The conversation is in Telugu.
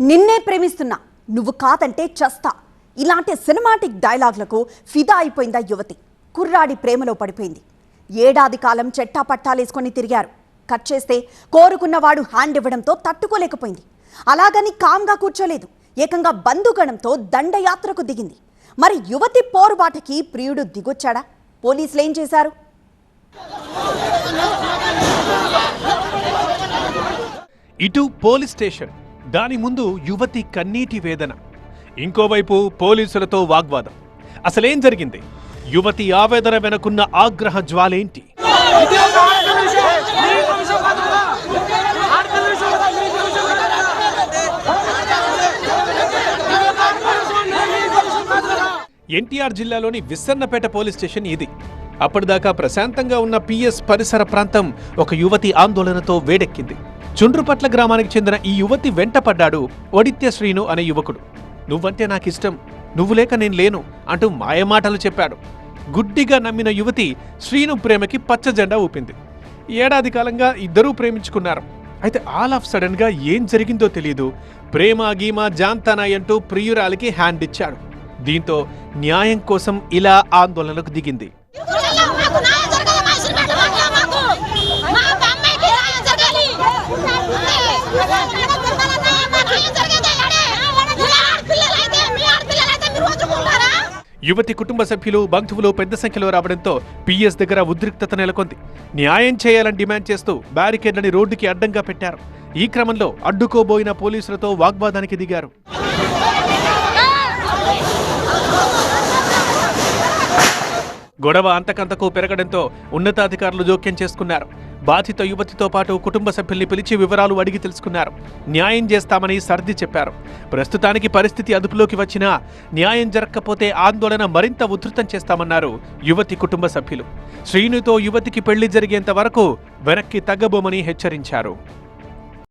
నిన్నే ప్రేమిస్తున్నా. నువ్వు కాదంటే చస్తా. ఇలాంటి సినిమాటిక్ డైలాగ్లకు ఫిదా అయిపోయిందా యువతి. కుర్రాడి ప్రేమలో పడిపోయింది. ఏడాది కాలం చెట్టా పట్టాలేసుకొని తిరిగారు. కట్ చేస్తే కోరుకున్నవాడు హ్యాండ్ ఇవ్వడంతో తట్టుకోలేకపోయింది. అలాగని కామ్గా కూర్చోలేదు. ఏకంగా బంధుగణంతో దండయాత్రకు దిగింది. మరి యువతి పోరుబాటకి ప్రియుడు దిగొచ్చాడా? పోలీసులు ఏం చేశారు? ఇటు పోలీస్ స్టేషన్. దాని ముందు యువతి కన్నీటి వేదన ఇంకోవైపు పోలీసులతో వాగ్వాదం. అసలేం జరిగింది? యువతి ఆవేదన వెనుకున్న ఆగ్రహ జ్వాలేంటి? ఎన్టీఆర్ జిల్లాలోని విస్సన్నపేట పోలీస్ స్టేషన్ ఇది. అప్పటిదాకా ప్రశాంతంగా ఉన్న పిఎస్ పరిసర ప్రాంతం ఒక యువతి ఆందోళనతో వేడెక్కింది. చుండ్రుపట్ల గ్రామానికి చెందిన ఈ యువతి వెంటపడ్డాడు ఒడిత్య శ్రీను అనే యువకుడు. నువ్వంటే నాకిష్టం నువ్వు లేక నేను లేను అంటూ మాయమాటలు చెప్పాడు. గుడ్డిగా నమ్మిన యువతి శ్రీను ప్రేమకి పచ్చ జెండా ఊపింది. ఏడాది కాలంగా ఇద్దరూ ప్రేమించుకున్నారు. అయితే ఆల్ ఆఫ్ సడన్గా ఏం జరిగిందో తెలియదు ప్రేమ గీమ జాంతానాయ్ అంటూ ప్రియురాలికి హ్యాండ్ ఇచ్చాడు. దీంతో న్యాయం కోసం ఇలా ఆందోళనకు దిగింది. యువతి కుటుంబ సభ్యులు బంధువులు పెద్ద సంఖ్యలో రావడంతో పిఎస్ దగ్గర ఉద్రిక్తత నెలకొంది. న్యాయం చేయాలని డిమాండ్ చేస్తూ బ్యారికేడ్లని రోడ్డుకి అడ్డంగా పెట్టారు. ఈ క్రమంలో అడ్డుకోబోయిన పోలీసులతో వాగ్వాదానికి దిగారు. గొడవ అంతకంతకు పెరగడంతో ఉన్నతాధికారులు జోక్యం చేసుకున్నారు. బాధిత యువతితో పాటు కుటుంబ సభ్యుల్ని పిలిచి వివరాలు అడిగి తెలుసుకున్నారు. న్యాయం చేస్తామని సర్ది చెప్పారు. ప్రస్తుతానికి పరిస్థితి అదుపులోకి వచ్చినా న్యాయం జరగకపోతే ఆందోళన మరింత ఉధృతం చేస్తామన్నారు యువతి కుటుంబ సభ్యులు. శ్రీనుతో యువతికి పెళ్ళి జరిగేంత వరకు వెనక్కి తగ్గబోమని హెచ్చరించారు.